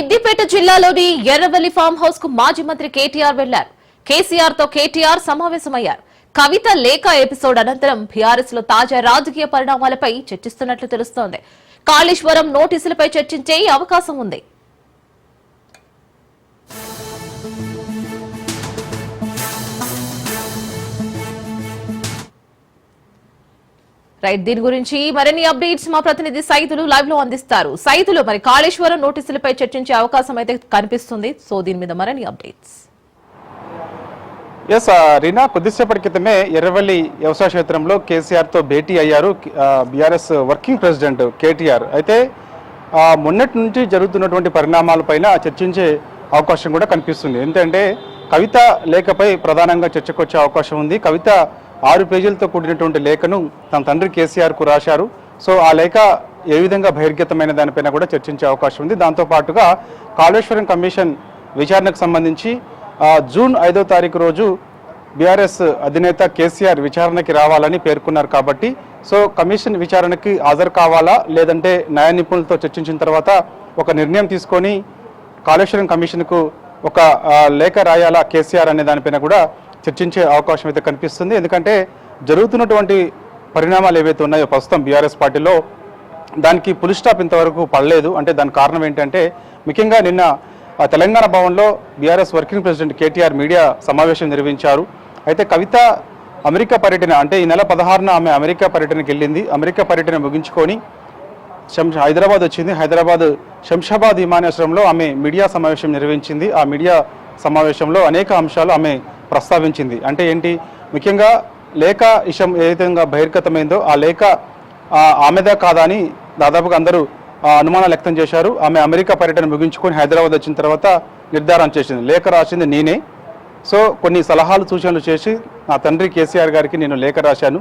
సిద్దిపేట జిల్లాలోని ఎర్రవల్లి ఫామ్ హౌస్కు మాజీ మంత్రి కేటీఆర్ వెళ్ళారు. కేసీఆర్తో కేటీఆర్ సమావేశమయ్యారు. కవిత లేఖ ఎపిసోడ్ అనంతరం బీఆర్ఎస్లో తాజా రాజకీయ పరిణామాలపై చర్చిస్తున్నట్లు తెలుస్తోంది. కాళేశ్వరం నోటీసులపై చర్చించే అవకాశం ఉంది. రైట్ దీని గురించి మరిన్ని అప్డేట్స్ మా ప్రతినిధి సైతులు లైవ్లో అందిస్తారు. సైతులు మరి కాళేశ్వరం నోటీసులపై చర్చించే అవకాశం అయితే కనిపిస్తుంది. సో దీని మీద మరిన్ని అప్డేట్స్. ఎస్ uh, రీనా కొద్దిసేపటి క్రితమే ఎర్రవల్లి వ్యవసాయ క్షేత్రంలో కేసీఆర్తో భేటీ అయ్యారు బీఆర్ఎస్ వర్కింగ్ ప్రెసిడెంట్ కేటీఆర్. అయితే మొన్నటి నుంచి జరుగుతున్నటువంటి పరిణామాలపైన చర్చించే అవకాశం కూడా కనిపిస్తుంది. ఎందుకంటే కవిత లేఖపై ప్రధానంగా చర్చకొచ్చే అవకాశం ఉంది. కవిత ఆరు పేజీలతో కూడినటువంటి లేఖను తన తండ్రి కేసీఆర్కు రాశారు. సో ఆ లేఖ ఏ విధంగా బహిర్గతమైన దానిపైన కూడా చర్చించే అవకాశం ఉంది. దాంతో పాటుగా కాళేశ్వరం కమిషన్ విచారణకు సంబంధించి జూన్ ఐదో తారీఖు రోజు బీఆర్ఎస్ అధినేత కేసీఆర్ విచారణకి రావాలని పేర్కొన్నారు కాబట్టి సో కమిషన్ విచారణకి హాజరు కావాలా? లేదంటే న్యాయ నిపుణులతో చర్చించిన తర్వాత ఒక నిర్ణయం తీసుకొని కాళేశ్వరం కమిషన్కు ఒక లేఖ రాయాలా కేసీఆర్ అనే దానిపైన కూడా చర్చించే అవకాశం అయితే కనిపిస్తుంది. ఎందుకంటే జరుగుతున్నటువంటి పరిణామాలు ఏవైతే ఉన్నాయో ప్రస్తుతం బీఆర్ఎస్ పార్టీలో దానికి పులి స్టాప్ ఇంతవరకు పడలేదు. అంటే దాని కారణం ఏంటంటే ముఖ్యంగా నిన్న ఆ, తెలంగాణ భవన్లో BRS working president KTR media సమావేశం నిర్వహించారు. అయితే కవిత అమెరికా పర్యటన అంటే ఈ నెల పదహారున ఆమె అమెరికా పర్యటనకి వెళ్ళింది. అమెరికా పర్యటన ముగించుకొని శంష హైదరాబాద్ వచ్చింది. హైదరాబాద్ శంషాబాద్ విమానాశ్రయంలో ఆమె మీడియా సమావేశం నిర్వహించింది. ఆ మీడియా సమావేశంలో అనేక అంశాలు ఆమె ప్రస్తావించింది. అంటే ఏంటి? ముఖ్యంగా లేఖ విషయం ఏ విధంగా బహిర్గతమైందో ఆ లేఖ ఆమెదా కాదా అని దాదాపుగా అందరూ అనుమానాలు వ్యక్తం చేశారు. ఆమె అమెరికా పర్యటన ముగించుకొని హైదరాబాద్ వచ్చిన తర్వాత నిర్ధారణ చేసింది. లేఖ రాసింది నేనే. సో కొన్ని సలహాలు సూచనలు చేసి నా తండ్రి కేసీఆర్ గారికి నేను లేఖ రాశాను.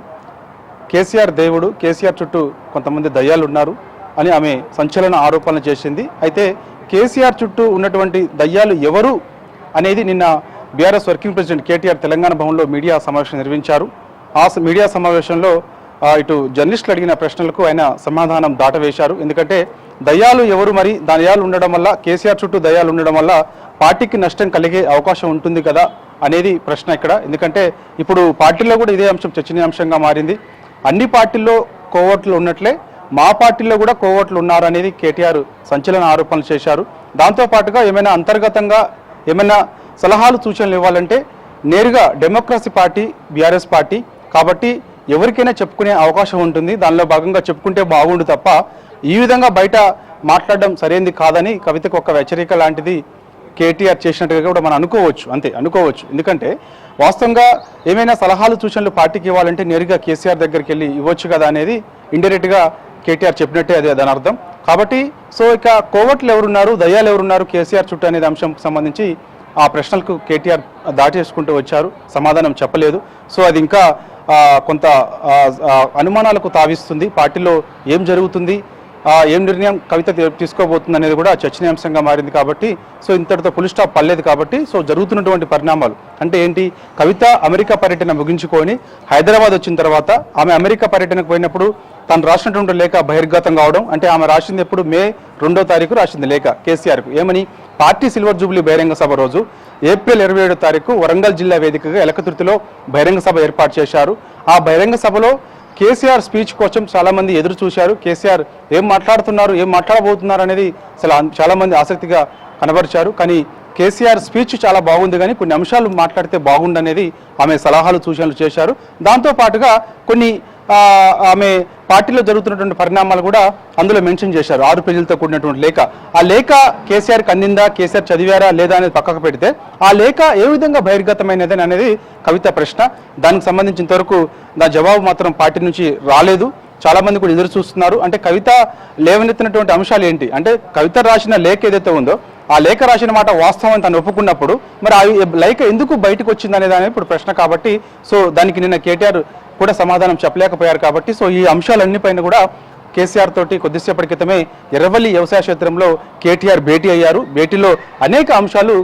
కేసీఆర్ దేవుడు కేసీఆర్ చుట్టూ కొంతమంది దయ్యాలు ఉన్నారు అని ఆమె సంచలన ఆరోపణలు చేసింది. అయితే కేసీఆర్ చుట్టూ ఉన్నటువంటి దయ్యాలు ఎవరు అనేది నిన్న BRS working president KTR Telangana భవన్లో మీడియా సమావేశం నిర్వహించారు. ఆ మీడియా సమావేశంలో ఇటు జర్నలిస్టులు అడిగిన ప్రశ్నలకు ఆయన సమాధానం దాటవేశారు. ఎందుకంటే దయ్యాలు ఎవరు మరి? దయాలు ఉండడం వల్ల కేసీఆర్ చుట్టూ దయాలు ఉండడం వల్ల పార్టీకి నష్టం కలిగే అవకాశం ఉంటుంది కదా అనేది ప్రశ్న ఇక్కడ. ఎందుకంటే ఇప్పుడు పార్టీలో కూడా ఇదే అంశం చర్చనీయాంశంగా మారింది. అన్ని పార్టీల్లో కోవట్లు ఉన్నట్లే మా పార్టీలో కూడా కోవట్లు ఉన్నారనేది కేటీఆర్ సంచలన ఆరోపణలు చేశారు. దాంతో పాటుగా ఏమైనా అంతర్గతంగా ఏమైనా సలహాలు సూచనలు ఇవ్వాలంటే నేరుగా డెమోక్రసీ పార్టీ బీఆర్ఎస్ పార్టీ కాబట్టి ఎవరికైనా చెప్పుకునే అవకాశం ఉంటుంది. దానిలో భాగంగా చెప్పుకుంటే బాగుండు తప్ప ఈ విధంగా బయట మాట్లాడడం సరైనది కాదని కవితకు ఒక హెచ్చరిక లాంటిది కేటీఆర్ చేసినట్టుగా కూడా మనం అనుకోవచ్చు. అంతే అనుకోవచ్చు. ఎందుకంటే వాస్తవంగా ఏమైనా సలహాలు సూచనలు పార్టీకి ఇవ్వాలంటే నేరుగా కేసీఆర్ దగ్గరికి వెళ్ళి ఇవ్వచ్చు కదా అనేది ఇండైరెక్ట్గా కేటీఆర్ చెప్పినట్టే అదే దాని అర్థం. కాబట్టి సో ఇక కోవట్లు ఎవరున్నారు దయ్యాలు ఎవరున్నారు కేసీఆర్ చుట్టూ అనేది అంశంకు సంబంధించి ఆ ప్రశ్నలకు కేటీఆర్ దాటేసుకుంటూ వచ్చారు. సమాధానం చెప్పలేదు. సో అది ఇంకా కొంత అనుమానాలకు తావిస్తుంది. పార్టీలో ఏం జరుగుతుంది? ఏం నిర్ణయం కవిత తీసుకోబోతుంది అనేది కూడా చర్చనీయాంశంగా మారింది కాబట్టి సో ఇంతటితో ఫుల్ స్టాప్ పడలేదు కాబట్టి సో జరుగుతున్నటువంటి పరిణామాలు అంటే ఏంటి? కవిత అమెరికా పర్యటన ముగించుకొని హైదరాబాద్ వచ్చిన తర్వాత ఆమె అమెరికా పర్యటనకు పోయినప్పుడు తను రాసినటువంటి లేఖ బహిర్గతం కావడం అంటే ఆమె రాసింది ఎప్పుడు మే రెండో తారీఖు రాసింది లేఖ కేసీఆర్కు. ఏమని? పార్టీ సిల్వర్ జూబ్లీ బహిరంగ సభ రోజు ఏప్రిల్ ఇరవై ఏడో తారీఖు వరంగల్ జిల్లా వేదికగా ఎలకతుర్తిలో బహిరంగ సభ ఏర్పాటు చేశారు. ఆ బహిరంగ సభలో కేసీఆర్ స్పీచ్ కోసం చాలామంది ఎదురు చూశారు. కేసీఆర్ ఏం మాట్లాడుతున్నారు ఏం మాట్లాడబోతున్నారు అనేది అసలు చాలామంది చాలా ఆసక్తిగా కనబరిచారు. కానీ కేసీఆర్ స్పీచ్ చాలా బాగుంది కానీ కొన్ని అంశాలు మాట్లాడితే బాగుండనేది ఆమె సలహాలు సూచనలు చేశారు. దాంతో పాటుగా కొన్ని ఆమె పార్టీలో జరుగుతున్నటువంటి పరిణామాలు కూడా అందులో మెన్షన్ చేశారు. ఆరు పేజీలతో కూడినటువంటి లేఖ. ఆ లేఖ కేసీఆర్కి అందిందా కేసీఆర్ చదివారా లేదా అనేది పక్కకు పెడితే ఆ లేఖ ఏ విధంగా బహిర్గతమైనది అనేది కవిత ప్రశ్న. దానికి సంబంధించినంత వరకు నా జవాబు మాత్రం పార్టీ నుంచి రాలేదు. చాలా మంది కూడా ఎదురు చూస్తున్నారు. అంటే కవిత లేవనెత్తినటువంటి అంశాలు ఏంటి? అంటే కవిత రాసిన లేఖ ఏదైతే ఉందో ఆ లేఖ రాసిన మాట వాస్తవం తను ఒప్పుకున్నప్పుడు మరి ఆ లేఖ ఎందుకు బయటకు వచ్చింది అనేది అనేది ఇప్పుడు ప్రశ్న కాబట్టి సో దానికి నిన్న కేటీఆర్ కూడా సమాధానం చెప్పలేకపోయారు కాబట్టి సో ఈ అంశాలన్నీ పైన కూడా కేసీఆర్ తోటి కొద్దిసేపటి క్రితమే ఎర్రవల్లి వ్యవసాయ క్షేత్రంలో కేటీఆర్ భేటీ అయ్యారు. భేటీలో అనేక అంశాలు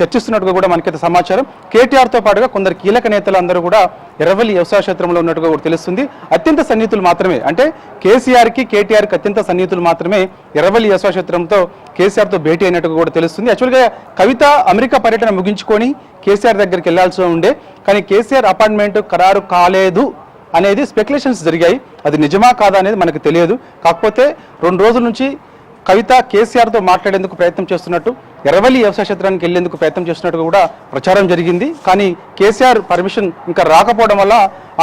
చర్చిస్తున్నట్టుగా కూడా మనకైతే సమాచారం. కేటీఆర్తో పాటుగా కొందరు కీలక నేతలు అందరూ కూడా ఎర్రవల్లి వ్యవసాయ క్షేత్రంలో ఉన్నట్టుగా కూడా తెలుస్తుంది. అత్యంత సన్నిహితులు మాత్రమే అంటే కేసీఆర్కి కేటీఆర్కి అత్యంత సన్నిహితులు మాత్రమే ఎర్రవల్లి వ్యవసాయ క్షేత్రంతో కేసీఆర్తో భేటీ అయినట్టుగా కూడా తెలుస్తుంది. యాక్చువల్గా కవిత అమెరికా పర్యటన ముగించుకొని కేసీఆర్ దగ్గరికి వెళ్ళాల్సి ఉండే కానీ కేసీఆర్ అపాయింట్మెంట్ ఖరారు కాలేదు అనేది స్పెక్యులేషన్స్ జరిగాయి. అది నిజమా కాదా అనేది మనకు తెలియదు. కాకపోతే రెండు రోజుల నుంచి కవిత కేసీఆర్తో మాట్లాడేందుకు ప్రయత్నం చేస్తున్నట్టు ఎర్రవల్లి వ్యవసాయ క్షేత్రానికి వెళ్ళేందుకు ప్రయత్నం చేస్తున్నట్టు కూడా ప్రచారం జరిగింది. కానీ కేసీఆర్ పర్మిషన్ ఇంకా రాకపోవడం వల్ల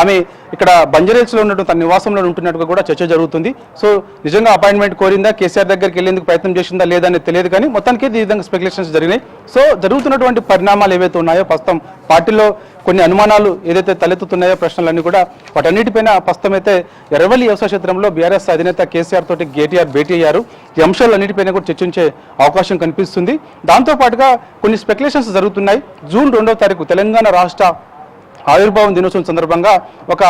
ఆమె ఇక్కడ బంజరేల్స్లో ఉన్నట్టు తన నివాసంలో ఉంటున్నట్టుగా కూడా చర్చ జరుగుతుంది. సో నిజంగా అపాయింట్మెంట్ కోరిందా? కేసీఆర్ దగ్గరికి వెళ్ళేందుకు ప్రయత్నం చేసిందా లేదా అనేది తెలియదు కానీ మొత్తానికి ఈ విధంగా స్పెక్యులేషన్స్ జరిగినాయి. సో జరుగుతున్నటువంటి పరిణామాలు ఏవైతే ఉన్నాయో ప్రస్తుతం పార్టీలో కొన్ని అనుమానాలు ఏదైతే తలెత్తుతున్నాయో ప్రశ్నలన్నీ కూడా వాటన్నిటిపైన ప్రస్తుతం అయితే ఎర్రవల్లి వ్యవసాయ క్షేత్రంలో బీఆర్ఎస్ అధినేత కేసీఆర్ తోటి కేటీఆర్ భేటీ అయ్యారు. ఈ అంశాలన్నిటిపైన కూడా చర్చించే అవకాశం కనిపిస్తుంది. దాంతో పాటుగా కొన్ని స్పెక్యులేషన్స్ జరుగుతున్నాయి. జూన్ రెండవ తారీఖు తెలంగాణ రాష్ట్ర ఆవిర్భావం దినోత్సవం సందర్భంగా ఒక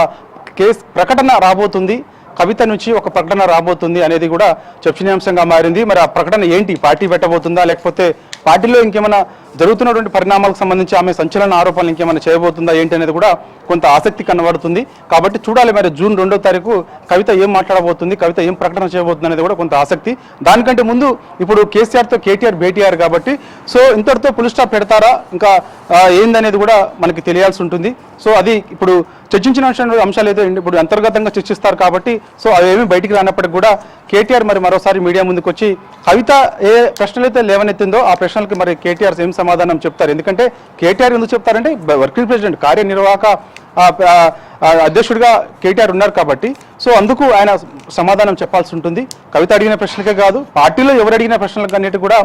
కేస్ ప్రకటన రాబోతుంది. కవిత నుంచి ఒక ప్రకటన రాబోతుంది అనేది కూడా చర్చనీయాంశంగా మారింది. మరి ఆ ప్రకటన ఏంటి? పార్టీ పెట్టబోతుందా? లేకపోతే పార్టీలో ఇంకేమైనా జరుగుతున్నటువంటి పరిణామాలకు సంబంధించి ఆమె సంచలన ఆరోపణలు ఇంకేమైనా చేయబోతుందా ఏంటి అనేది కూడా కొంత ఆసక్తి కనబడుతుంది. కాబట్టి చూడాలి మరి జూన్ రెండో తారీఖు కవిత ఏం మాట్లాడబోతుంది కవిత ఏం ప్రకటన చేయబోతుంది అనేది కూడా కొంత ఆసక్తి. దానికంటే ముందు ఇప్పుడు కేసీఆర్తో కేటీఆర్ భేటీ అయ్యారు కాబట్టి సో ఇంతటితో పులి స్టాప్ పెడతారా? ఇంకా ఏందనేది కూడా మనకి తెలియాల్సి ఉంటుంది. సో అది ఇప్పుడు చర్చించిన అంశాలు అంశాలు అయితే ఇప్పుడు అంతర్గతంగా చర్చిస్తారు కాబట్టి సో అవేమి బయటికి రానప్పటికి కూడా కేటీఆర్ మరి మరోసారి మీడియా ముందుకు వచ్చి కవిత ఏ ప్రశ్నలు అయితే లేవనెత్తిందో ఆ ప్రశ్నలకి మరి కేటీఆర్ ఏం సమాధానం చెప్తారు. ఎందుకంటే కేటీఆర్ ఎందుకు చెప్తారంటే వర్కింగ్ ప్రెసిడెంట్ కార్యనిర్వాహక అధ్యక్షుడిగా కేటీఆర్ ఉన్నారు కాబట్టి. సో అందుకు ఆయన సమాధానం చెప్పాల్సి ఉంటుంది. కవిత అడిగిన ప్రశ్నలకే కాదు పార్టీలో ఎవరు అడిగిన ప్రశ్నలకు అన్నిటి కూడా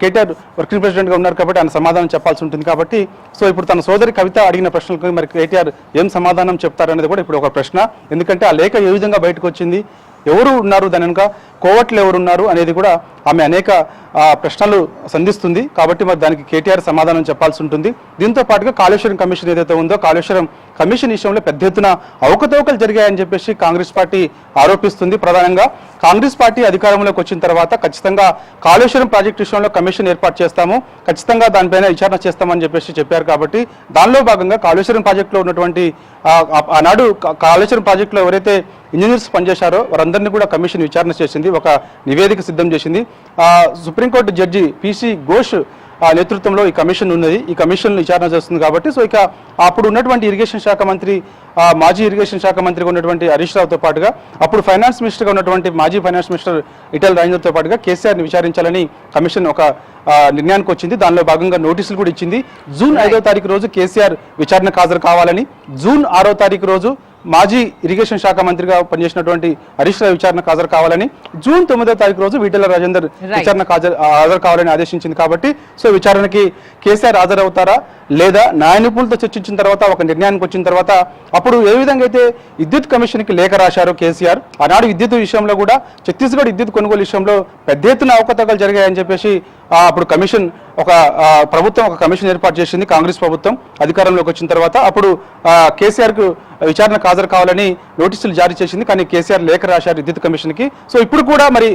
కేటీఆర్ వర్కింగ్ ప్రెసిడెంట్గా ఉన్నారు కాబట్టి ఆయన సమాధానం చెప్పాల్సి ఉంటుంది కాబట్టి. సో ఇప్పుడు తన సోదరి కవిత అడిగిన ప్రశ్నలకు మరి కేటీఆర్ ఏం సమాధానం చెప్తారనేది కూడా ఇప్పుడు ఒక ప్రశ్న. ఎందుకంటే ఆ లేఖ ఏ విధంగా బయటకు వచ్చింది? ఎవరు ఉన్నారు దాని వెనుక? కోవట్లు ఎవరు ఉన్నారు అనేది కూడా ఆమె అనేక ప్రశ్నలు సంధిస్తుంది. కాబట్టి మరి దానికి కేటీఆర్ సమాధానం చెప్పాల్సి ఉంటుంది. దీంతో పాటుగా కాళేశ్వరం కమిషన్ ఏదైతే ఉందో కాళేశ్వరం కమిషన్ విషయంలో పెద్ద ఎత్తున అవకతవకలు జరిగాయని చెప్పేసి కాంగ్రెస్ పార్టీ ఆరోపిస్తుంది ప్రధానంగా. కాంగ్రెస్ పార్టీ అధికారంలోకి వచ్చిన తర్వాత ఖచ్చితంగా కాళేశ్వరం ప్రాజెక్టు విషయంలో కమిషన్ ఏర్పాటు చేస్తాము. ఖచ్చితంగా దానిపైన విచారణ చేస్తామని చెప్పేసి చెప్పారు కాబట్టి దానిలో భాగంగా కాళేశ్వరం ప్రాజెక్టులో ఉన్నటువంటి ఆ, ఆనాడు కాళేశ్వరం ప్రాజెక్టులో ఎవరైతే ఇంజనీర్స్ పనిచేశారో వారందరినీ కూడా కమిషన్ విచారణ చేసింది ఒక నివేదిక సిద్ధం చేసింది. సుప్రీంకోర్టు జడ్జి పిసి ఘోష్ నేతృత్వంలో ఈ కమిషన్ ఉన్నది. ఈ కమిషన్ విచారణ చేస్తుంది కాబట్టి సో ఇక అప్పుడు ఉన్నటువంటి ఇరిగేషన్ శాఖ మంత్రి మాజీ ఇరిగేషన్ శాఖ మంత్రిగా ఉన్నటువంటి హరీష్ రావుతో పాటుగా అప్పుడు ఫైనాన్స్ మినిస్టర్గా ఉన్నటువంటి మాజీ ఫైనాన్స్ మినిస్టర్ ఇటల్ రాజేందర్తో పాటుగా కేసీఆర్ని విచారించాలని కమిషన్ ఒక నిర్ణయానికి వచ్చింది. దానిలో భాగంగా నోటీసులు కూడా ఇచ్చింది. జూన్ ఐదో తారీఖు రోజు కేసీఆర్ విచారణకు హాజరు కావాలని జూన్ ఆరో తారీఖు రోజు మాజీ ఇరిగేషన్ శాఖ మంత్రిగా పనిచేసినటువంటి హరీష్ రావు విచారణకు హాజరు కావాలని జూన్ తొమ్మిదో తారీఖు రోజు ఈటెల రాజేందర్. విచారణకు హాజరు హాజరు కావాలని ఆదేశించింది కాబట్టి సో విచారణకి కేసీఆర్ హాజరవుతారా లేదా న్యాయ నిపుణులతో చర్చించిన తర్వాత ఒక నిర్ణయానికి వచ్చిన తర్వాత అప్పుడు ఏ విధంగా అయితే విద్యుత్ కమిషన్కి లేఖ రాశారో కేసీఆర్ ఆనాడు విద్యుత్ విషయంలో కూడా ఛత్తీస్గఢ్ విద్యుత్ కొనుగోలు విషయంలో పెద్ద ఎత్తున అవకతవకలు జరిగాయని చెప్పేసి అప్పుడు కమిషన్ ఒక ప్రభుత్వం ఒక కమిషన్ ఏర్పాటు చేసింది కాంగ్రెస్ ప్రభుత్వం అధికారంలోకి వచ్చిన తర్వాత. అప్పుడు కేసీఆర్కు విచారణకు హాజరు కావాలని నోటీసులు జారీ చేసింది కానీ కేసీఆర్ లేఖ రాశారు విద్యుత్ కమిషన్కి. సో ఇప్పుడు కూడా మరి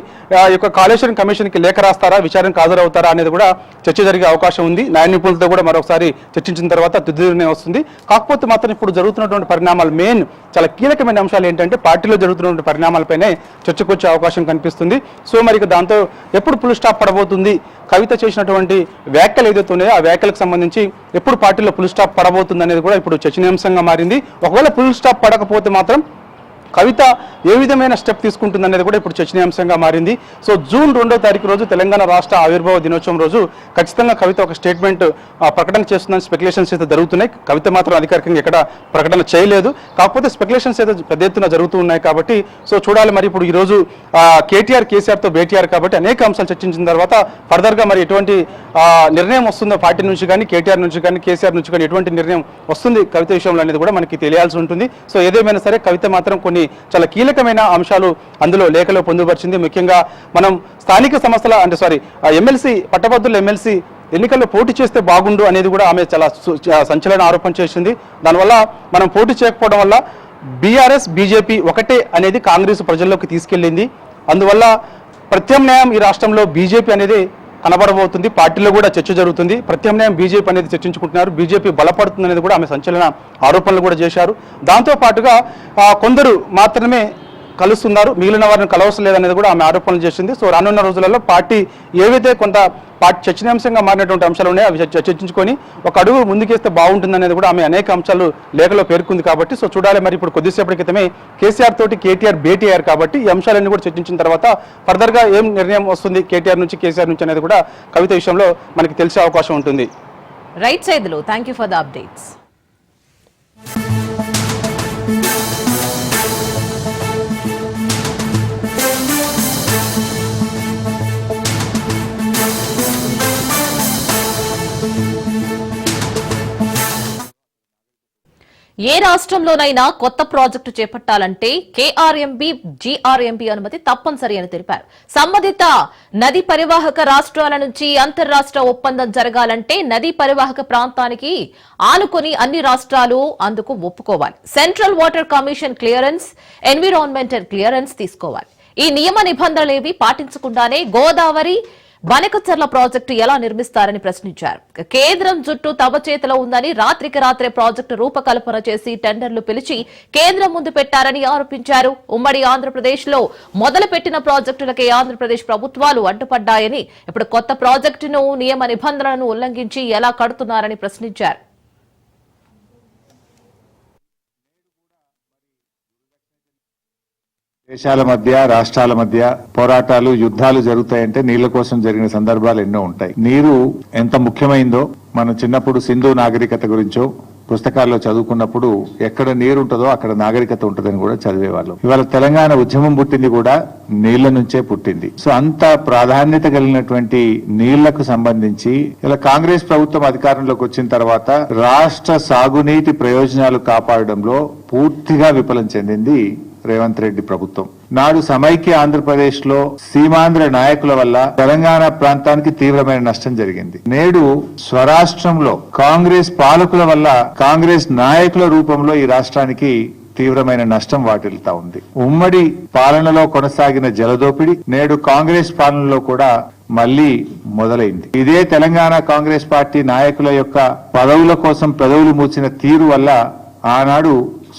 ఈ యొక్క కాళేశ్వరం కమిషన్కి లేఖ రాస్తారా విచారణకు హాజరవుతారా అనేది కూడా చర్చ జరిగే అవకాశం ఉంది. న్యాయ నిపుణులతో కూడా మరొకసారి చర్చించిన తర్వాత తుది నిర్ణయం వస్తుంది. కాకపోతే మాత్రం ఇప్పుడు జరుగుతున్నటువంటి పరిణామాలు మెయిన్ చాలా కీలకమైన అంశాలు ఏంటంటే పార్టీలో జరుగుతున్నటువంటి పరిణామాలపైనే చర్చకొచ్చే అవకాశం కనిపిస్తుంది. సో మరి దాంతో ఎప్పుడు ఫుల్ స్టాప్ పడబోతుంది? కవిత చేసినటువంటి వ్యాఖ్యలు ఏదైతే ఉన్నాయో ఆ వ్యాఖ్యలకు సంబంధించి ఎప్పుడు పార్టీలో పులు స్టాప్ పడబోతుంది అనేది కూడా ఇప్పుడు చర్చనీయాంశంగా మారింది. ఒకవేళ పులు స్టాప్ పడకపోతే మాత్రం కవిత ఏ విధమైన స్టెప్ తీసుకుంటుంది అనేది కూడా ఇప్పుడు చర్చనీయాంశంగా మారింది. సో జూన్ రెండో తారీఖు రోజు తెలంగాణ రాష్ట్ర ఆవిర్భావ దినోత్సవం రోజు ఖచ్చితంగా కవిత ఒక స్టేట్మెంట్ ప్రకటన చేస్తుందని స్పెక్యులేషన్స్ అయితే జరుగుతున్నాయి. కవిత మాత్రం అధికారికంగా ఎక్కడ ప్రకటన చేయలేదు. కాకపోతే స్పెక్యులేషన్స్ అయితే పెద్ద ఎత్తున జరుగుతూ ఉన్నాయి కాబట్టి సో చూడాలి మరి ఇప్పుడు ఈరోజు కేటీఆర్ కేసీఆర్తో భేటీఆర్ కాబట్టి అనేక అంశాలు చర్చించిన తర్వాత ఫర్దర్గా మరి ఎటువంటి నిర్ణయం వస్తుందో పార్టీ నుంచి కానీ కేటీఆర్ నుంచి కానీ కేసీఆర్ నుంచి కానీ ఎటువంటి నిర్ణయం వస్తుంది కవిత విషయంలో అనేది కూడా మనకి తెలియాల్సి ఉంటుంది. సో ఏదేమైనా సరే కవిత మాత్రం కొన్ని చాలా కీలకమైన అంశాలు అందులో లేఖలో పొందుపరిచింది. ముఖ్యంగా మనం స్థానిక సంస్థల అంటే సారీ ఎమ్మెల్సీ పట్టభద్రుల ఎమ్మెల్సీ ఎన్నికల్లో పోటీ చేస్తే బాగుండు అనేది కూడా ఆమె చాలా సంచలన ఆరోపణ చేసింది. దానివల్ల మనం పోటీ చేయకపోవడం వల్ల బీఆర్ఎస్ బీజేపీ ఒకటే అనేది కాంగ్రెస్ ప్రజల్లోకి తీసుకెళ్ళింది. అందువల్ల ప్రత్యామ్నాయం ఈ రాష్ట్రంలో బీజేపీ అనేది కనబడబోతుంది. పార్టీలో కూడా చర్చ జరుగుతుంది. ప్రత్యామ్నాయం బీజేపీ అనేది చర్చించుకుంటున్నారు. బీజేపీ బలపడుతుంది అనేది కూడా ఆమె సంచలన ఆరోపణలు కూడా చేశారు. దాంతో పాటుగా కొందరు మాత్రమే కలుస్తున్నారు. మిగిలిన వారిని కలవసం లేదనేది కూడా ఆమె ఆరోపణలు చేసింది. సో రానున్న రోజులలో పార్టీ ఏవైతే కొంత పార్టీ చర్చనీయాంశంగా మారినటువంటి అంశాలు ఉన్నాయో అవి చర్చించుకొని ఒక అడుగు ముందుకేస్తే బాగుంటుందనేది కూడా ఆమె అనేక అంశాలు లేఖలో పేర్కొంది కాబట్టి సో చూడాలి మరి ఇప్పుడు కొద్దిసేపటి క్రితమే కేసీఆర్ తోటి కేటీఆర్ భేటీ అయ్యారు కాబట్టి ఈ అంశాలన్నీ కూడా చర్చించిన తర్వాత ఫర్దర్గా ఏం నిర్ణయం వస్తుంది కేటీఆర్ నుంచి కేసీఆర్ నుంచి అనేది కూడా కవిత విషయంలో మనకి తెలిసే అవకాశం ఉంటుంది. Right Saidulu thank you for the updates ఏ రాష్ట్రంలోనైనా కొత్త ప్రాజెక్టు చేపట్టాలంటే కేఆర్ఎంబి జీఆర్ఎంబి అనుమతి తప్పనిసరి అని తెలిపారు. సంబంధిత నది పరివాహక రాష్ట్రాల నుంచి అంతర్రాష్ట్ర ఒప్పందం జరగాలంటే నదీ పరివాహక ప్రాంతానికి ఆనుకొని అన్ని రాష్ట్రాలు అందుకు ఒప్పుకోవాలి. Central water commission clearance environmental clearance తీసుకోవాలి. ఈ నియమ నిబంధనలేవి పాటించకుండానే గోదావరి బనకచర్ల ప్రాజెక్టు ఎలా నిర్మిస్తారని ప్రశ్నించారు. కేంద్రం జుట్టు తమ చేతిలో ఉందని రాత్రికి రాత్రే ప్రాజెక్టు రూపకల్పన చేసి టెండర్లు పిలిచి కేంద్రం ముందు పెట్టారని ఆరోపించారు. ఉమ్మడి ఆంధ్రప్రదేశ్లో మొదలుపెట్టిన ప్రాజెక్టులకే ఆంధ్రప్రదేశ్ ప్రభుత్వాలు అడ్డుపడ్డాయని ఇప్పుడు కొత్త ప్రాజెక్టును నియమ నిబంధనలను ఉల్లంఘించి ఎలా కడుతున్నారని ప్రశ్నించారు. దేశాల మధ్య రాష్ట్రాల మధ్య పోరాటాలు యుద్ధాలు జరుగుతాయంటే నీళ్ళ కోసం జరిగిన సందర్భాలు ఎన్నో ఉంటాయి. నీరు ఎంత ముఖ్యమైందో మనం చిన్నప్పుడు సింధు నాగరికత గురించో పుస్తకాల్లో చదువుకున్నప్పుడు ఎక్కడ నీరు ఉంటుందో అక్కడ నాగరికత ఉంటుందని కూడా చదివేవాళ్ళం. ఇవాళ తెలంగాణ ఉద్యమం పుట్టింది కూడా నీళ్ళ నుంచే పుట్టింది. సో అంత ప్రాధాన్యత కలిగినటువంటి నీళ్ళకు సంబంధించి ఇలా కాంగ్రెస్ ప్రభుత్వం అధికారంలోకి వచ్చిన తర్వాత రాష్ట్ర సాగునీటి ప్రయోజనాలు కాపాడడంలో పూర్తిగా విఫలం చెందింది రేవంత్ రెడ్డి ప్రభుత్వం. నాడు సమైక్య ఆంధ్రప్రదేశ్లో సీమాంధ్ర నాయకుల వల్ల తెలంగాణ ప్రాంతానికి తీవ్రమైన నష్టం జరిగింది. నేడు స్వరాష్ట్రంలో కాంగ్రెస్ పాలకుల వల్ల కాంగ్రెస్ నాయకుల రూపంలో ఈ రాష్ట్రానికి తీవ్రమైన నష్టం వాటిల్తా ఉంది. ఉమ్మడి పాలనలో కొనసాగిన జలదోపిడి నేడు కాంగ్రెస్ పాలనలో కూడా మళ్ళీ మొదలైంది. ఇదే తెలంగాణ కాంగ్రెస్ పార్టీ నాయకుల యొక్క పదవుల కోసం పెదవులు మూసిన తీరు వల్ల ఆనాడు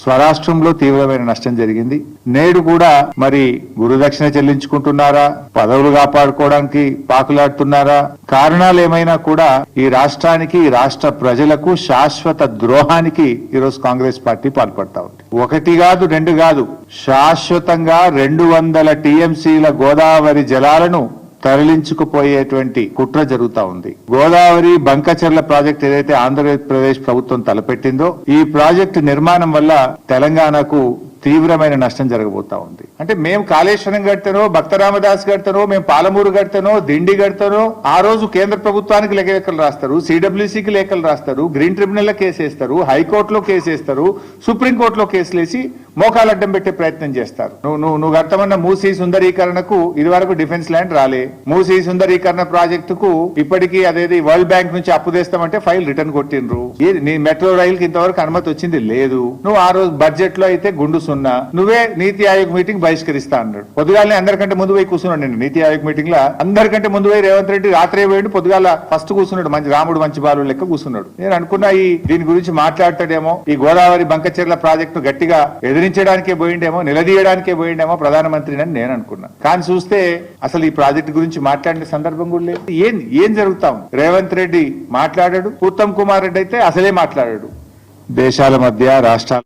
స్వరాష్ట్రంలో తీవ్రమైన నష్టం జరిగింది. నేడు కూడా మరి గురుదక్షిణ చెల్లించుకుంటున్నారా? పదవులు కాపాడుకోవడానికి పాకులాడుతున్నారా? కారణాలు ఏమైనా కూడా ఈ రాష్ట్రానికి ఈ రాష్ట్ర ప్రజలకు శాశ్వత ద్రోహానికి ఈరోజు కాంగ్రెస్ పార్టీ పాల్పడతా ఉంది. ఒకటి కాదు రెండు కాదు శాశ్వతంగా రెండు వందల టీఎంసీల గోదావరి జలాలను తరలించుకుపోయేటువంటి కుట్ర జరుగుతా ఉంది. గోదావరి బంకచర్ల ప్రాజెక్ట్ ఏదైతే ఆంధ్రప్రదేశ్ ప్రభుత్వం తలపెట్టిందో ఈ ప్రాజెక్టు నిర్మాణం వల్ల తెలంగాణకు తీవ్రమైన నష్టం జరగబోతా ఉంది. అంటే మేము కాళేశ్వరం కడతానో భక్తరామదాస్ కడతానో మేము పాలమూరు కడతానో దిండి కడతానో ఆ రోజు కేంద్ర ప్రభుత్వానికి లేఖలు రాస్తారు సిడబ్ల్యూసీకి లేఖలు రాస్తారు గ్రీన్ ట్రిబ్యునల్లో కేసు వేస్తారు హైకోర్టులో కేసు వేస్తారు సుప్రీంకోర్టులో కేసులు వేసి మోకాలు అడ్డం పెట్టే ప్రయత్నం చేస్తారు. నువ్వు నువ్వు నువ్వు కడతామన్న మూసీ సుందరీకరణకు ఇది వరకు డిఫెన్స్ ల్యాండ్ రాలే. మూసీ సుందరీకరణ ప్రాజెక్టుకు ఇప్పటికీ అదేది వరల్డ్ బ్యాంక్ నుంచి అప్పు తెస్తామంటే ఫైల్ రిటర్న్ కొట్టిండ్రు. నీ మెట్రో రైలుకి ఇంతవరకు అనుమతి వచ్చింది? లేదు. నువ్వు ఆ రోజు బడ్జెట్లో అయితే గుండు సున్నా. నువ్వే నీతి ఆయోగ్ మీటింగ్ బహిష్కరిస్తా అన్నాడు. పొద్దుగాలనే అందరికంటే ముందు పోయి కూర్చున్నాడు నేను నీతి ఆయోగ్ మీటింగ్లో అందరికంటే ముందు పోయి రేవంత్ రెడ్డి రాత్రే పోయిండు పొద్దుగాల ఫస్ట్ కూర్చున్నాడు. మంచి రాముడు మంచి బాలు లెక్క కూర్చున్నాడు. నేను అనుకున్నా ఈ దీని గురించి మాట్లాడతాడేమో ఈ గోదావరి బంకచెర్ల ప్రాజెక్టు గట్టిగా ఎదిరించడానికే పోయిండేమో నిలదీయడానికే పోయిండేమో ప్రధానమంత్రి అని నేను అనుకున్నా. కానీ చూస్తే అసలు ఈ ప్రాజెక్టు గురించి మాట్లాడిన సందర్భం కూడా లేదు. ఏం ఏం జరుగుతాం రేవంత్ రెడ్డి మాట్లాడాడు ఉత్తమ్ కుమార్ రెడ్డి అయితే అసలే మాట్లాడాడు. దేశాల మధ్య రాష్ట్రాల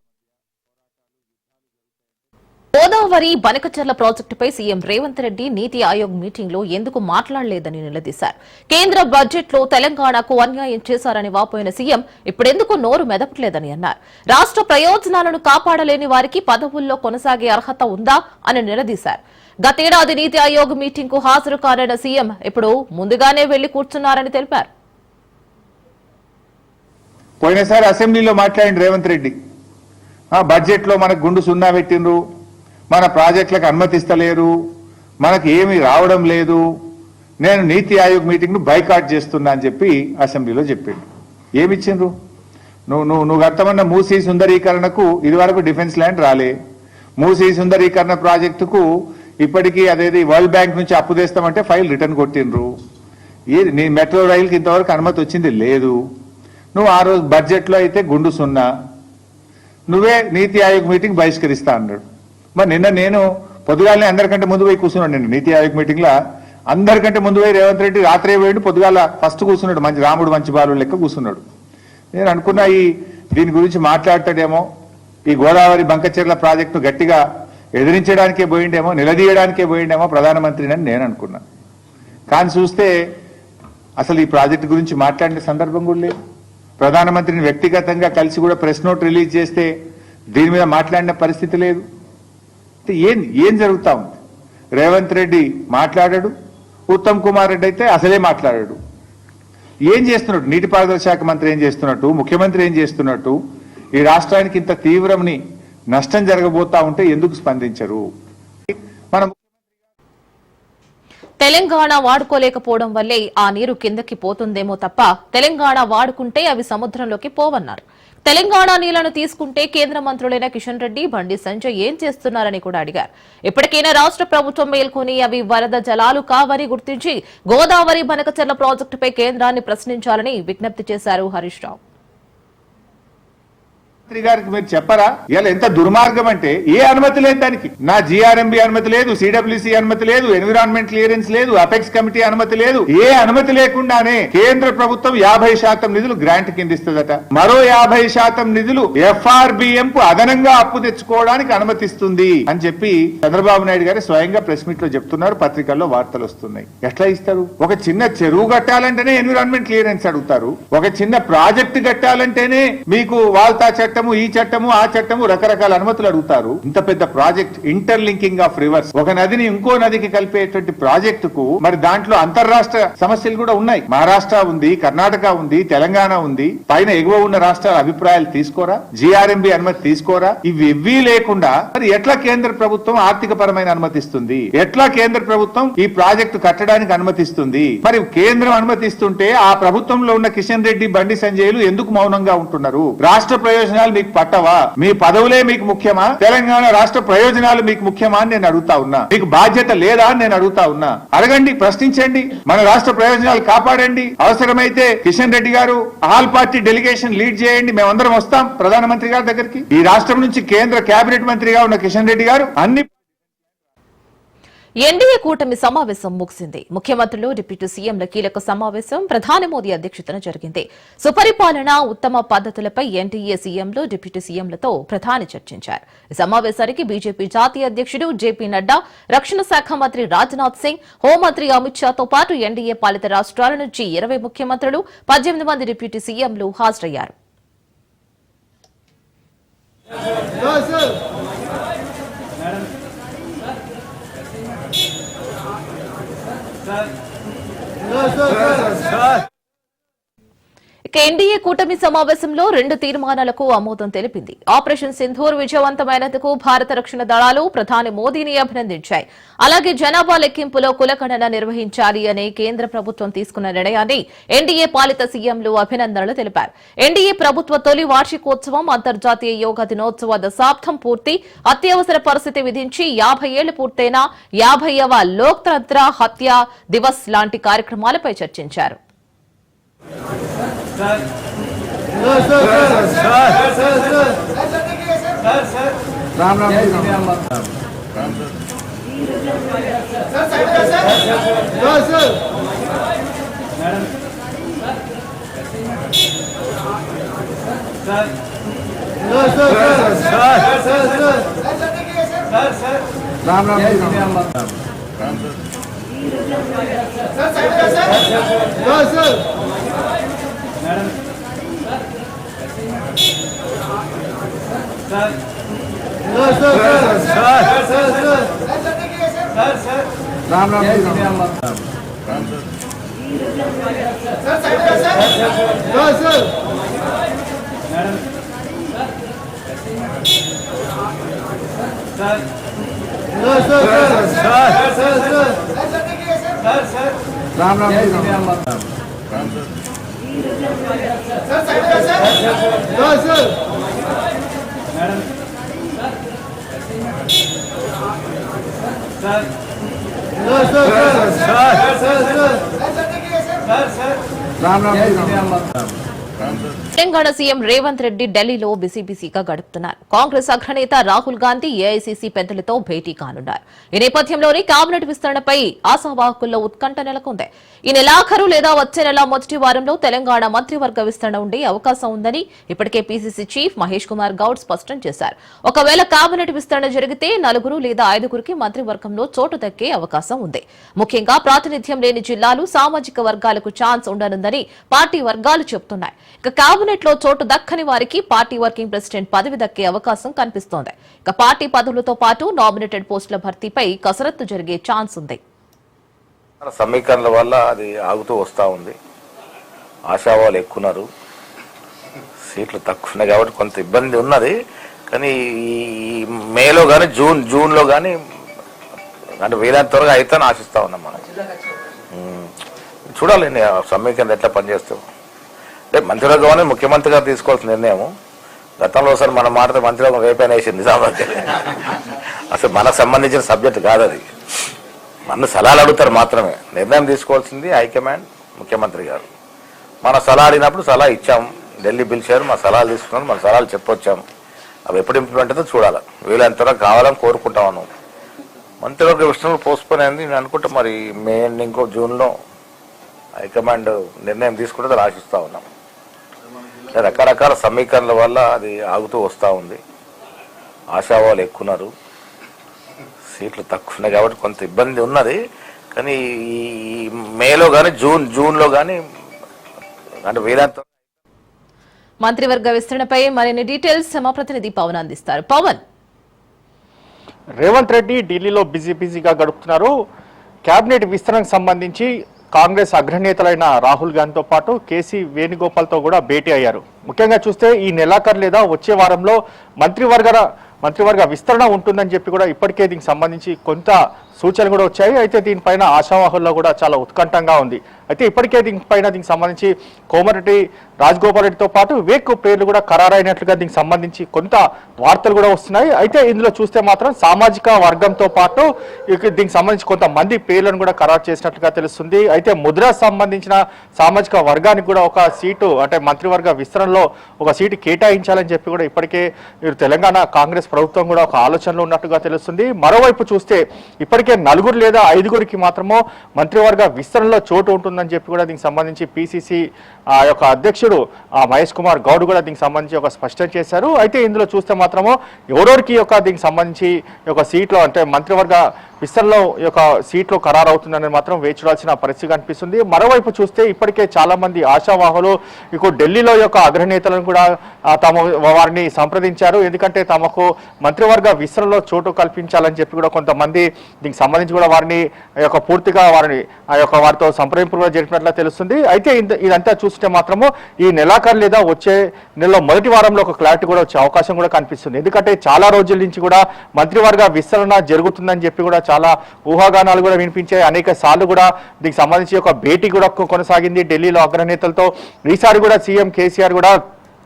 గోదావరి బనకచర్ల ప్రాజెక్టుపై సీఎం రేవంత్ రెడ్డి నీతి ఆయోగ్ మీటింగ్లో ఎందుకు మాట్లాడలేదని నిలదీశారు. కేంద్ర బడ్జెట్లో తెలంగాణకు అన్యాయం చేశారని వాపోయిన సీఎం ఇప్పుడెందుకు నోరు మెదపట్లేదని అన్నారు. రాష్ట్ర ప్రయోజనాలను కాపాడలేని వారికి పదవుల్లో కొనసాగే అర్హత ఉందా అని నిలదీశారు. గతేడాది నీతి ఆయోగ్ మీటింగ్కు హాజరు కానన్న సీఎం ఇప్పుడు ముందుగానే వెళ్ళి కూర్చున్నారని తెలిపారు. పోయినసారి అసెంబ్లీలో మాట్లాడిన రేవంత్ రెడ్డి ఆ బడ్జెట్లో మనకు గుండు సున్నా పెట్టినరు మన ప్రాజెక్టులకు అనుమతిస్తలేరు మనకు ఏమి రావడం లేదు. నేను నీతి ఆయోగ్ మీటింగ్ను బైకాట్ చేస్తున్నా అని చెప్పి అసెంబ్లీలో చెప్పిండు. ఏమిచ్చిండ్రు? నువ్వు నువ్వు నువ్వు అర్థమన్న మూసీ సుందరీకరణకు ఇదివరకు డిఫెన్స్ ల్యాండ్ రాలే. మూసీ సుందరీకరణ ప్రాజెక్టుకు ఇప్పటికీ అదేది వరల్డ్ బ్యాంక్ నుంచి అప్పు తెస్తామంటే ఫైల్ రిటర్న్ కొట్టిండ్రు. ఏది నీ మెట్రో రైలుకి ఇంతవరకు అనుమతి వచ్చింది లేదు. నువ్వు ఆ రోజు బడ్జెట్లో అయితే గుండు సున్నా. నువ్వే నీతి ఆయోగ్ మీటింగ్ బహిష్కరిస్తా అన్నాడు. మరి నిన్న నేను పొద్దుగాలనే అందరికంటే ముందు పోయి కూర్చున్నాడు నిన్న నీతి ఆయోగ్ మీటింగ్ అందరికంటే ముందు పోయి రేవంత్ రెడ్డి రాత్రే పోయిండు పొద్దుగాల ఫస్ట్ కూర్చున్నాడు మంచి రాముడు మంచి బాలు లెక్క కూర్చున్నాడు. నేను అనుకున్నా ఈ దీని గురించి మాట్లాడతాడేమో ఈ గోదావరి బంకచెర్ల ప్రాజెక్టును గట్టిగా ఎదిరించడానికే పోయిండేమో నిలదీయడానికే పోయిండేమో ప్రధానమంత్రిని అని నేను అనుకున్నా. కానీ చూస్తే అసలు ఈ ప్రాజెక్టు గురించి మాట్లాడిన సందర్భం కూడా లేదు. ప్రధానమంత్రిని వ్యక్తిగతంగా కలిసి కూడా ప్రెస్ నోట్ రిలీజ్ చేస్తే దీని మీద మాట్లాడిన పరిస్థితి లేదు. ఏం ఏం జరుగుతూ ఉంది? రేవంత్ రెడ్డి మాట్లాడాడు ఉత్తమ్ కుమార్ రెడ్డి అయితే అసలే మాట్లాడాడు. ఏం చేస్తున్నట్టు నీటిపారుదల శాఖ మంత్రి ఏం చేస్తున్నట్టు ముఖ్యమంత్రి ఏం చేస్తున్నట్టు ఈ రాష్ట్రానికి ఇంత తీవ్రమని నష్టం జరగబోతా ఉంటే ఎందుకు స్పందించరు? మనం తెలంగాణ వాడుకోలేకపోవడం వల్లే ఆ నీరు కిందకి పోతుందేమో తప్ప తెలంగాణ వాడుకుంటే అవి సముద్రంలోకి పోవన్నారు. తెలంగాణ నీళ్ళను తీసుకుంటే కేంద్ర మంత్రులైన కిషన్ రెడ్డి బండి సంజయ్ ఏం చేస్తున్నారని కూడా అడిగారు. ఇప్పటికైనా రాష్ట్ర ప్రభుత్వం మేల్కొని అవి వరద జలాలు కావని గుర్తించి గోదావరి బనకచర్ల ప్రాజెక్టుపై కేంద్రాన్ని ప్రశ్నించాలని విజ్ఞప్తి చేశారు హరీష్ రావు. మంత్రి గారికి మీరు చెప్పరా? ఇలా ఎంత దుర్మార్గం అంటే ఏ అనుమతి లేదు దానికి. నా జిఆర్ఎంబి అనుమతి లేదు సిడబ్ల్యూసి అనుమతి లేదు ఎన్విరాన్మెంట్ క్లియరెన్స్ లేదు అపెక్స్ కమిటీ అనుమతి లేదు. ఏ అనుమతి లేకుండానే కేంద్ర ప్రభుత్వం యాభై శాతం నిధులు గ్రాంట్ కింద ఇస్తుందట మరో యాభై శాతం నిధులు ఎఫ్ఆర్బిఎం కు అదనంగా అప్పు తెచ్చుకోవడానికి అనుమతిస్తుంది అని చెప్పి చంద్రబాబు నాయుడు గారు స్వయంగా ప్రెస్ మీట్లో చెప్తున్నారు పత్రికల్లో వార్తలు వస్తున్నాయి. ఎట్లా ఇస్తారు? ఒక చిన్న చెరువు కట్టాలంటేనే ఎన్విరాన్మెంట్ క్లియరెన్స్ అడుగుతారు. ఒక చిన్న ప్రాజెక్ట్ కట్టాలంటేనే మీకు వాల్తా చట్టము ఈ చట్టము ఆ చట్టము రకరకాల అనుమతులు అడుగుతారు. ఇంత పెద్ద project inter linking of rivers. ఒక నదిని ఇంకో నదికి కలిపేటువంటి ప్రాజెక్టుకు మరి దాంట్లో అంతర్రాష్ట్ర సమస్యలు కూడా ఉన్నాయి. మహారాష్ట్ర ఉంది కర్ణాటక ఉంది తెలంగాణ ఉంది. పైన ఎగువ ఉన్న రాష్ట్రాల అభిప్రాయాలు తీసుకోరా? జిఆర్ఎంబి అనుమతి తీసుకోరా? ఇవి లేకుండా మరి ఎట్లా కేంద్ర ప్రభుత్వం ఆర్థిక పరమైన అనుమతిస్తుంది? ఎట్లా కేంద్ర ప్రభుత్వం ఈ ప్రాజెక్టు కట్టడానికి అనుమతిస్తుంది? మరి కేంద్రం అనుమతిస్తుంటే ఆ ప్రభుత్వంలో ఉన్న కిషన్ రెడ్డి బండి సంజయ్లు ఎందుకు మౌనంగా ఉంటున్నారు? రాష్ట్ర ప్రయోజనాలు మీకు పట్టవా? మీ పదవులే మీకు ముఖ్యమా? తెలంగాణ రాష్ట్ర ప్రయోజనాలు మీకు ముఖ్యమా అని నేను అడుగుతా ఉన్నా. మీకు బాధ్యత లేదా అని నేను అడుగుతా ఉన్నా. అడగండి ప్రశ్నించండి. మన రాష్ట్ర ప్రయోజనాలు కాపాడండి. అవసరమైతే కిషన్ రెడ్డి గారు ఆల్ పార్టీ డెలిగేషన్ లీడ్ చేయండి. మేమందరం వస్తాం ప్రధానమంత్రి గారి దగ్గరికి. ఈ రాష్ట్రం నుంచి కేంద్ర కేబినెట్ మంత్రిగా ఉన్న కిషన్ రెడ్డి గారు అన్ని ఎన్డీఏ కూటమి సమావేశం ముగిసింది. ముఖ్యమంత్రులు డిప్యూటీ సీఎంల కీలక సమావేశం ప్రధాని మోదీ అధ్యక్షతన జరిగింది. సుపరిపాలన ఉత్తమ పద్ధతులపై ఎన్డీఏ సీఎంలు డిప్యూటీ సీఎంలతో ప్రధాని చర్చించారు. ఈ సమావేశానికి బీజేపీ జాతీయ అధ్యక్షుడు జేపీ నడ్డా రక్షణ శాఖ మంత్రి రాజ్నాథ్ సింగ్ హోంమంత్రి అమిత్ షాతో పాటు ఎన్డీఏ పాలిత రాష్ట్రాల నుంచి ఇరవై ముఖ్యమంత్రులు పద్దెనిమిది మంది డిప్యూటీ సీఎంలు హాజరయ్యారు. ఇక ఎన్డీఏ కూటమి సమావేశంలో రెండు తీర్మానాలకు ఆమోదం తెలిపింది. ఆపరేషన్ సింధూర్ విజయవంతమైనందుకు భారత రక్షణ దళాలు ప్రధాని మోదీని అభినందించాయి. అలాగే జనాభా లెక్కింపులో కులగణన నిర్వహించాలి అనే కేంద్ర ప్రభుత్వం తీసుకున్న నిర్ణయాన్ని ఎన్డీఏ పాలిత సీఎంలు అభినందనలు తెలిపారు. ఎన్డీఏ ప్రభుత్వ తొలి వార్షికోత్సవం అంతర్జాతీయ యోగా దినోత్సవ దశాబ్దం పూర్తి అత్యవసర పరిస్థితి విధించి యాభై ఏళ్ళు పూర్తయిన యాభైవ లోక్తంత్ర హత్య దివస్ లాంటి కార్యక్రమాలపై చర్చించారు. రామ్ రామ్ రామ్ రామ్ राम राम राम राम రామ్ రామ్. రామ్ రామ్. తెలంగాణ సీఎం రేవంత్ రెడ్డి ఢిల్లీలో బిజీ గడుపుతున్నారు. కాంగ్రెస్ అగ్రనేత రాహుల్ గాంధీ ఏఐసీసీ పెద్దలతో భేటీ కానున్నారు. ఈ నేపథ్యంలోనే కేబినెట్ విస్తరణపై ఆశావాహకుల్లో ఉత్కంఠ నెలకొంది. ఈ నెలాఖరు లేదా వచ్చే నెల మొదటి వారంలో తెలంగాణ మంత్రివర్గ విస్తరణ ఉండే అవకాశం ఉందని ఇప్పటికే పీసీసీ చీఫ్ మహేష్ కుమార్ గౌడ్ స్పష్టం చేశారు. ఒకవేళ కేబినెట్ విస్తరణ జరిగితే నలుగురు లేదా ఐదుగురికి మంత్రివర్గంలో చోటు దక్కే అవకాశం ఉంది. ముఖ్యంగా ప్రాతినిధ్యం లేని జిల్లాలు సామాజిక వర్గాలకు ఛాన్స్ ఉండనుందని పార్టీ వర్గాలు చెబుతున్నాయి. ఇక కేబినెట్లో చోటు దక్కని వారికి పార్టీ వర్కింగ్ ప్రెసిడెంట్ పదవి దక్కే అవకాశం కనిపిస్తోంది. ఇక పార్టీ పదవులతో పాటు నామినేటెడ్ పోస్టుల భర్తీపై కసరత్తు జరిగే ఛాన్స్ ఉంది. సమీకరణల వల్ల అది ఆగుతూ వస్తూ ఉంది. ఆశావాళ్ళు ఎక్కున్నారు సీట్లు తక్కువ ఉన్నాయి కాబట్టి కొంత ఇబ్బంది ఉన్నది. కానీ ఈ మేలో కానీ జూన్ జూన్లో కానీ అంటే వీలైనంత త్వరగా అయితే ఆశిస్తా ఉన్నాం మనం. ఉమ్. చూడాలి నే- ఆ సమీకరణ ఎట్లా పనిచేస్తాం అంటే మంత్రివర్గం ముఖ్యమంత్రి గారు తీసుకోవాల్సిన నిర్ణయం గతంలో ఒకసారి మనం మాట్లాడితే మంత్రివర్గం రేపైనా వేసింది నిజామాబాద్ అసలు మనకు సంబంధించిన సబ్జెక్ట్ కాదు అది. మన సలహాలు అడుగుతారు మాత్రమే. నిర్ణయం తీసుకోవాల్సింది హైకమాండ్ ముఖ్యమంత్రి గారు. మన సలహా అడిగినప్పుడు సలహా ఇచ్చాం. ఢిల్లీ పిలిచారు మా సలహాలు తీసుకున్నాం మన సలహాలు చెప్పొచ్చాం. అవి ఎప్పుడు ఇంప్లిమెంట్ అయితే చూడాలి. వీళ్ళంత కావాలని కోరుకుంటా మంత్రివర్గ విషయంలో పోస్ట్పోన్ అయింది. నేను అనుకుంటా మరి మే ఇంకో జూన్లో హైకమాండ్ నిర్ణయం తీసుకుంటే ఆశిస్తూ ఉన్నాం. రకరకాల సమీకరణల వల్ల అది ఆగుతూ వస్తూ ఉంది. ఆశావాళ్ళు ఎక్కున్నారు సీట్లు తక్కువ ఉన్నాయి కాబట్టి కొంత ఇబ్బంది ఉన్నది. కానీ ఈ మేలో కానీ జూన్ జూన్లో కానీ అంటే వీలైనంత మంత్రివర్గ విస్తరణపై మరిన్ని డీటెయిల్స్ మా ప్రతినిధి పవన్ అందిస్తారు. పవన్. రేవంత్ రెడ్డి ఢిల్లీలో బిజీ బిజీగా గడుపుతున్నారు. కేబినెట్ విస్తరణకు సంబంధించి కాంగ్రెస్ అగ్రనేతలైన రాహుల్ గాంధీతో పాటు కేసీ వేణుగోపాల్తో కూడా భేటీ అయ్యారు. ముఖ్యంగా చూస్తే ఈ నెలాఖరు లేదా వచ్చే వారంలో మంత్రివర్గ మంత్రివర్గ విస్తరణ ఉంటుందని చెప్పి కూడా ఇప్పటికే దీనికి సంబంధించి కొంత సూచనలు కూడా వచ్చాయి. అయితే దీనిపైన ఆశావాహుల్లో కూడా చాలా ఉత్కంఠంగా ఉంది. అయితే ఇప్పటికే దీనిపైన దీనికి సంబంధించి కోమరెడ్డి రాజగోపాల్ రెడ్డితో పాటు వివేక్ పేర్లు కూడా ఖరారైనట్లుగా దీనికి సంబంధించి కొంత వార్తలు కూడా వస్తున్నాయి. అయితే ఇందులో చూస్తే మాత్రం సామాజిక వర్గంతో పాటు దీనికి సంబంధించి కొంతమంది పేర్లను కూడా ఖరారు చేసినట్లుగా తెలుస్తుంది. అయితే ముద్ర సంబంధించిన సామాజిక వర్గానికి కూడా ఒక సీటు అంటే మంత్రివర్గ విస్తరణలో ఒక సీటు కేటాయించాలని చెప్పి కూడా ఇప్పటికే తెలంగాణ కాంగ్రెస్ ప్రభుత్వం కూడా ఒక ఆలోచనలో ఉన్నట్టుగా తెలుస్తుంది. మరోవైపు చూస్తే ఇప్పటికే నలుగురు లేదా ఐదుగురికి మాత్రమో మంత్రివర్గ విస్తరణలో చోటు ఉంటుందని చెప్పి కూడా దీనికి సంబంధించి పిసిసి ఆ యొక్క అధ్యక్షుడు ఆ మహేష్ కుమార్ గౌడ్ కూడా దీనికి సంబంధించి ఒక స్పష్టం చేశారు. అయితే ఇందులో చూస్తే మాత్రమో ఎవరెవరికి యొక్క దీనికి సంబంధించి ఒక యొక్క సీట్లో అంటే మంత్రివర్గ విస్తరణలో ఈ యొక్క సీట్లు ఖరారు అవుతుందని మాత్రం వేచి చూడాల్సిన పరిస్థితి కనిపిస్తుంది. మరోవైపు చూస్తే ఇప్పటికే చాలా మంది ఆశావాహులు ఇక ఢిల్లీలో యొక్క అగ్రనేతలను కూడా తమ వారిని సంప్రదించారు. ఎందుకంటే తమకు మంత్రివర్గ విస్తరణలో చోటు కల్పించాలని చెప్పి కూడా కొంతమంది దీనికి సంబంధించి కూడా వారిని యొక్క పూర్తిగా వారిని ఆ యొక్క వారితో సంప్రదింపులు కూడా జరిపినట్లు తెలుస్తుంది. అయితే ఇంత- ఇదంతా చూస్తే మాత్రము ఈ నెలాఖరు లేదా వచ్చే నెలలో మొదటి వారంలో ఒక క్లారిటీ కూడా వచ్చే అవకాశం కూడా కనిపిస్తుంది. ఎందుకంటే చాలా రోజుల నుంచి కూడా మంత్రివర్గ విస్తరణ జరుగుతుందని చెప్పి కూడా చాలా ఊహాగానాలు కూడా వినిపించాయి. అనేక సార్లు కూడా దీనికి సంబంధించి ఒక భేటీ కూడా కొనసాగింది ఢిల్లీలో అగ్రనేతలతో. ఈసారి కూడా సీఎం కేసీఆర్ కూడా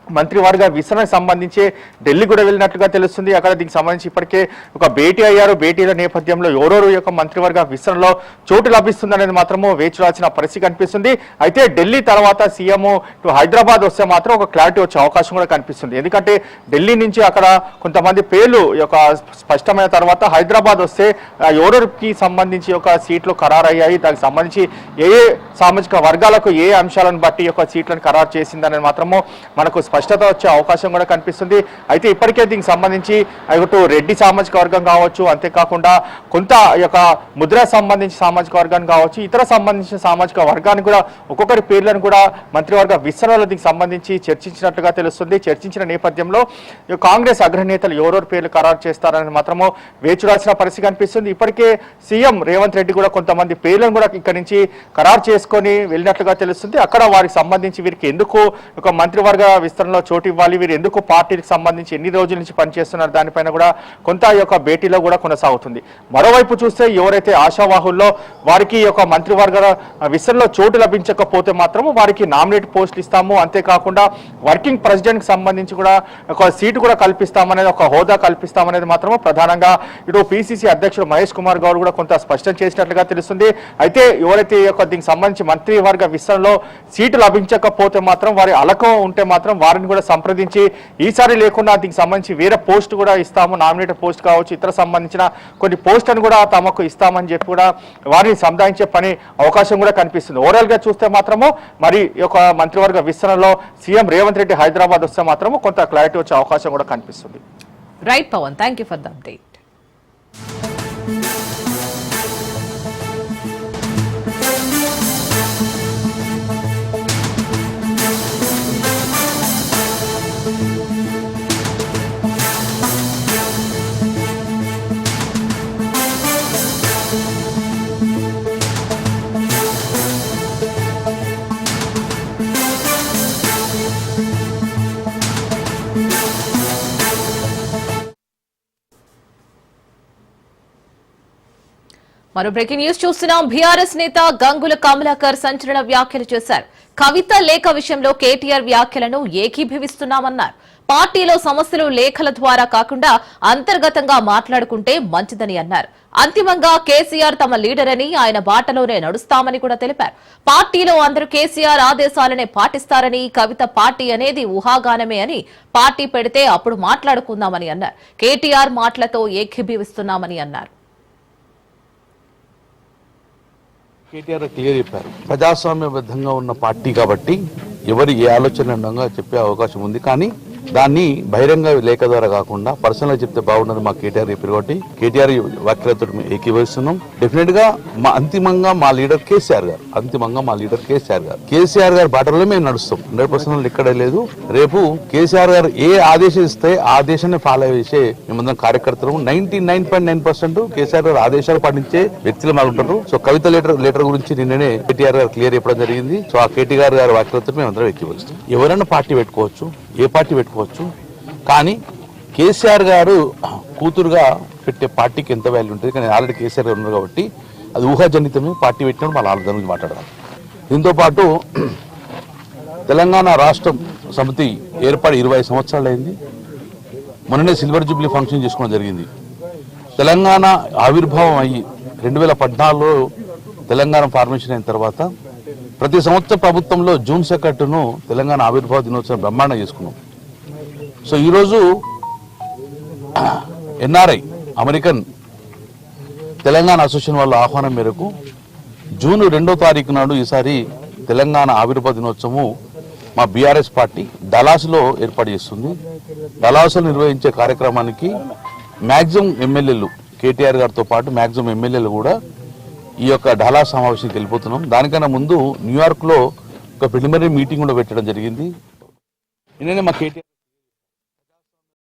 మంత్రివర్గ విస్తరణకు సంబంధించి ఢిల్లీ కూడా వెళ్ళినట్లుగా తెలుస్తుంది. అక్కడ దీనికి సంబంధించి ఇప్పటికే ఒక భేటీ అయ్యారు. భేటీల నేపథ్యంలో ఎవరెవరు యొక్క మంత్రివర్గ విస్తరణలో చోటు లభిస్తుందనేది మాత్రము వేచి రాల్సిన పరిస్థితి కనిపిస్తుంది. అయితే ఢిల్లీ తర్వాత సీఎం ఇటు హైదరాబాద్ వస్తే మాత్రం ఒక క్లారిటీ వచ్చే అవకాశం కూడా కనిపిస్తుంది. ఎందుకంటే ఢిల్లీ నుంచి అక్కడ కొంతమంది పేర్లు యొక్క స్పష్టమైన తర్వాత హైదరాబాద్ వస్తే ఆ, ఎవరెవరికి సంబంధించి ఒక సీట్లు ఖరారయ్యాయి దానికి సంబంధించి ఏ ఏ సామాజిక వర్గాలకు ఏ అంశాలను బట్టి యొక్క సీట్లను ఖరారు చేసిందనేది మాత్రము మనకు స్పష్టత వచ్చే అవకాశం కూడా కనిపిస్తుంది. అయితే ఇప్పటికే దీనికి సంబంధించి అటు రెడ్డి సామాజిక వర్గం కావచ్చు అంతేకాకుండా కొంత యొక్క ముద్ర సంబంధించిన సామాజిక వర్గాన్ని కావచ్చు ఇతర సంబంధించిన సామాజిక వర్గాన్ని కూడా ఒక్కొక్కరి పేర్లను కూడా మంత్రివర్గ విస్తరణలో దీనికి సంబంధించి చర్చించినట్లుగా తెలుస్తుంది. చర్చించిన నేపథ్యంలో కాంగ్రెస్ అగ్రనేతలు ఎవరెవరు పేర్లు ఖరారు చేస్తారని మాత్రము వేచురాల్సిన పరిస్థితి కనిపిస్తుంది. ఇప్పటికే సీఎం రేవంత్ రెడ్డి కూడా కొంతమంది పేర్లను కూడా ఇక్కడి నుంచి ఖరారు చేసుకొని వెళ్ళినట్లుగా తెలుస్తుంది. అక్కడ వారికి సంబంధించి వీరికి ఎందుకు ఒక మంత్రివర్గ విస్తరణ రాష్ట్రంలో చోటు ఇవ్వాలి. వీరు ఎందుకు పార్టీకి సంబంధించి ఎన్ని రోజుల నుంచి పనిచేస్తున్నారు? దానిపైన కూడా కొంత ఈ యొక్క భేటీలో కూడా కొనసాగుతుంది. మరోవైపు చూస్తే ఎవరైతే ఆశావాహుల్లో వారికి ఈ యొక్క మంత్రివర్గ విస్తరణలో చోటు లభించకపోతే మాత్రం వారికి నామినేట్ పోస్టులు ఇస్తాము. అంతేకాకుండా వర్కింగ్ ప్రెసిడెంట్కి సంబంధించి కూడా ఒక సీటు కూడా కల్పిస్తామనేది ఒక హోదా కల్పిస్తామనేది మాత్రం ప్రధానంగా ఇటు పిసిసి అధ్యక్షుడు మహేష్ కుమార్ గౌడ్ కూడా కొంత స్పష్టం చేసినట్లుగా తెలుస్తుంది. అయితే ఎవరైతే ఈ యొక్క దీనికి సంబంధించి మంత్రివర్గ విస్తరణలో సీటు లభించకపోతే మాత్రం వారి అలకం ఉంటే మాత్రం వారిని కూడా సంప్రదించి ఈసారి లేకుండా దీనికి సంబంధించి వేరే పోస్ట్ కూడా ఇస్తాము నామినేటెడ్ పోస్ట్ కావచ్చు ఇతర సంబంధించిన కొన్ని పోస్టులను కూడా తమకు ఇస్తామని చెప్పి కూడా వారిని సంధానించే పని అవకాశం కూడా కనిపిస్తుంది. ఓవరాల్గా చూస్తే మాత్రము మరి ఈ యొక్క మంత్రివర్గ విస్తరణలో సీఎం రేవంత్ రెడ్డి హైదరాబాద్ వస్తే మాత్రము కొంత క్లారిటీ వచ్చే అవకాశం కూడా కనిపిస్తుంది. Right Pavan thank you for the update మరో బ్రేకింగ్ న్యూస్ చూస్తున్నాం. బీఆర్ఎస్ నేత గంగుల కమలాకర్ సంచలన వ్యాఖ్యలు చేశారు. కవిత లేఖ విషయంలో కేటీఆర్ వ్యాఖ్యలను ఏకీభవిస్తున్నామన్నారు. పార్టీలో సమస్యలు లేఖల ద్వారా కాకుండా అంతర్గతంగా మాట్లాడుకుంటే మంచిదని అన్నారు. అంతిమంగా కేసీఆర్ తమ లీడర్ అని ఆయన బాటలోనే నడుస్తామని కూడా తెలిపారు. పార్టీలో అందరూ కేసీఆర్ ఆదేశాలనే పాటిస్తారని కవిత పార్టీ అనేది ఊహాగానమే అని పార్టీ పెడితే అప్పుడు మాట్లాడుకుందామని అన్నారు. కేటీఆర్ మాటలతో ఏకీభవిస్తున్నామని అన్నారు. కేటీఆర్ క్లియర్ చెప్పారు. ప్రజాస్వామ్యబద్ధంగా ఉన్న పార్టీ కాబట్టి ఎవరు ఏ ఆలోచన ఉండగా చెప్పే అవకాశం ఉంది. కానీ దాన్ని బహిరంగ లేఖ ద్వారా కాకుండా పర్సనల్ చెప్తే బాగున్నది మా కేటీఆర్ చెప్పారు కాబట్టి కేటీఆర్ వ్యాఖ్యలతో ఏకీభవిస్తున్నాం. డెఫినెట్గా మా అంతిమంగా మా లీడర్ కేసీఆర్ గారు అంతిమంగా మా లీడర్ కేసీఆర్ గారు. కేసీఆర్ గారి బాటలో మేము నడుస్తాం. హండ్రెడ్ పర్సెంట్ ఇక్కడే లేదు. రేపు కేసీఆర్ గారు ఏ ఆదేశం ఇస్తే ఆ ఆదేశాన్ని ఫాలో చేసే మేమందరం కార్యకర్తలు. Ninety nine point nine percent KCR గారు ఆదేశాలు పాటించే వ్యక్తులు మాకు ఉంటారు. సో కవిత లీటర్ లెటర్ గురించి నిన్ననే కేటీఆర్ గారు క్లియర్ చెప్పడం జరిగింది. సో ఆ కేటీఆర్ గారి వ్యాఖ్యలతో మేము అందరం ఎక్కివస్తాం ఎవరైనా పార్టీ పెట్టుకోవచ్చు. ఏ పార్టీ చెప్పుకోవచ్చు కానీ కేసీఆర్ గారు కూతురుగా పెట్టే పార్టీకి ఎంత వాల్యూ ఉంటుంది? కానీ ఆల్రెడీ కేసీఆర్ గారు ఉన్నారు కాబట్టి అది ఊహాజనితమే. పార్టీ పెట్టినప్పుడు మళ్ళీ ఆలోచన గురించి మాట్లాడదాం. దీంతో పాటు తెలంగాణ రాష్ట్రం సమితి ఏర్పాటు ఇరవై సంవత్సరాలు అయింది. మొన్ననే సిల్వర్ జూబ్లీ ఫంక్షన్ చేసుకోవడం జరిగింది. తెలంగాణ ఆవిర్భావం అయ్యి రెండు వేల పద్నాలుగులో తెలంగాణ ఫార్మేషన్ అయిన తర్వాత ప్రతి సంవత్సరం ప్రభుత్వంలో జూన్ సెకట్టును తెలంగాణ ఆవిర్భావ దినోత్సవం బ్రహ్మాండం చేసుకున్నాం. సో ఈరోజు ఎన్ఆర్ఐ అమెరికన్ తెలంగాణ అసోసియేషన్ వాళ్ళ ఆహ్వానం మేరకు జూన్ రెండో తారీఖు నాడు ఈసారి తెలంగాణ ఆవిర్భావ దినోత్సవం మా బీఆర్ఎస్ పార్టీ డలాస్లో ఏర్పాటు చేస్తుంది. డలాస్లో నిర్వహించే కార్యక్రమానికి మ్యాక్సిమం ఎమ్మెల్యేలు కేటీఆర్ గారితో పాటు మ్యాక్సిమం ఎమ్మెల్యేలు కూడా ఈ యొక్క డలాస్ సమావేశానికి వెళ్ళిపోతున్నాం దానికన్నా ముందు న్యూయార్క్లో ఒక ప్రిలిమినరీ మీటింగ్ కూడా పెట్టడం జరిగింది. నిన్ననే మా కేటీఆర్